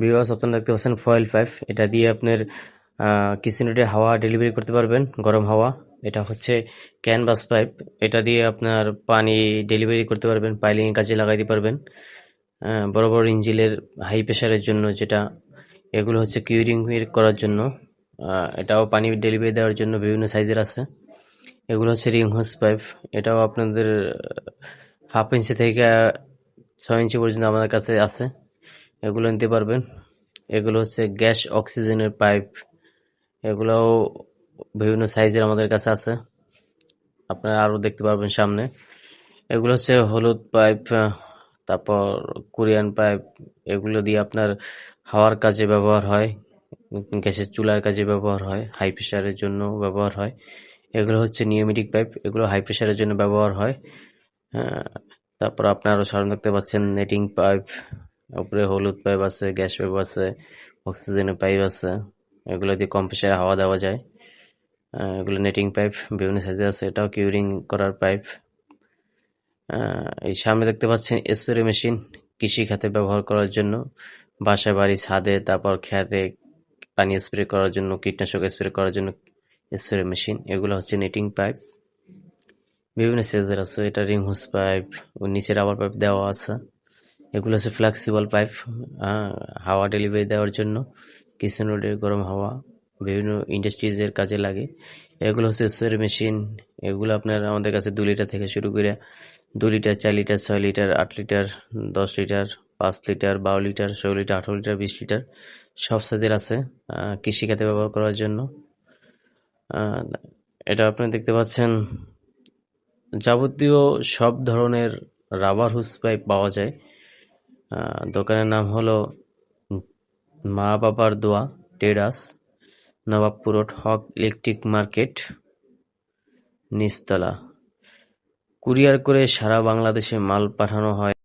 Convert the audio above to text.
Viewers আপনারা দেখতে পাচ্ছেন ফয়েল পাইপ এটা দিয়ে আপনার কিচেনেটে হাওয়া ডেলিভারি করতে পারবেন, গরম হাওয়া। এটা হচ্ছে ক্যানভাস পাইপ এটা দিয়ে আপনার পানি ডেলিভারি করতে পারবেন পাইলিং কাজে লাগাইতে পারবেন। বড় বড় ইঞ্জিলের হাই প্রেশারের জন্য যেটা, এগুলো হচ্ছে কিউরিং করার জন্য। এটাও পানি ডেলিভারি দেওয়ার জন্য বিভিন্ন সাইজের আছে। এগুলো হচ্ছে রিং হোস পাইপ এটাও আপনাদের হাফ ইঞ্চি থেকে, ছয় ইঞ্চি পর্যন্ত আমাদের কাছে আছে। এগুলো নিতে পারবেন। এগুলো হচ্ছে গ্যাস অক্সিজেনের পাইপ। এগুলোও বিভিন্ন সাইজের আমাদের কাছে আছে। আপনারা আরও দেখতে পারবেন সামনে। এগুলো হচ্ছে হলুদ পাইপ তারপর কোরিয়ান পাইপ। এগুলো দিয়ে আপনার হাওয়ার কাজে ব্যবহার হয় গ্যাসের চুলার কাজে ব্যবহার হয় হাই প্রেশারের জন্য ব্যবহার হয়। এগুলো হচ্ছে নিউমেটিক পাইপ এগুলো হাই প্রেশারের জন্য ব্যবহার হয়। আহ, তারপর আপনারা সামনে দেখতে পাচ্ছেন নেটিং পাইপ। উপরে হলুদ পাইপ আছে গ্যাস পাইপ আছে অক্সিজেনের পাইপ আছে, এগুলো দিয়ে কম প্রেশারে হাওয়া দেওয়া যায়। এগুলো নেটিং পাইপ বিভিন্ন সাইজে আছে, এটাও কিউরিং করার পাইপ এই সামনে দেখতে পাচ্ছেন স্প্রে মেশিন কৃষি খাতে ব্যবহার করার জন্য। বাসা বাড়ি, ছাদে, তারপর খেতে, পানি স্প্রে করার জন্য, কীটনাশক স্প্রে করার জন্য স্প্রে মেশিন এগুলো হচ্ছে নেটিং পাইপ বিভিন্ন সাইজের আছে, এটা রিং হোস পাইপ ও নিচে রাবার পাইপ দেওয়া আছে। এগুলো হচ্ছে ফ্লেক্সিবল পাইপ হাওয়া ডেলিভারি দেওয়ার জন্য। কিচেন রোডের গরম হাওয়া, বিভিন্ন ইন্ডাস্ট্রিজের কাজে লাগে। এগুলো হচ্ছে স্প্রে মেশিন এগুলো আপনার আমাদের কাছে দু লিটার থেকে শুরু করে দু লিটার চার লিটার ছয় লিটার আট লিটার দশ লিটার পাঁচ লিটার বারো লিটার ষোলো লিটার আঠারো লিটার বিশ লিটার সব সাইজের আছে কৃষিখাতে ব্যবহার করার জন্য। এটা আপনি দেখতে পাচ্ছেন, যাবতীয় সব ধরনের রাবার হুস পাইপ পাওয়া যায়। দোকানের নাম হলো মা বাবার দোয়া, terrace Nawabpur Haque electric market, নিচতলা। কুরিয়ার করে সারা বাংলাদেশে মাল পাঠানো হয়।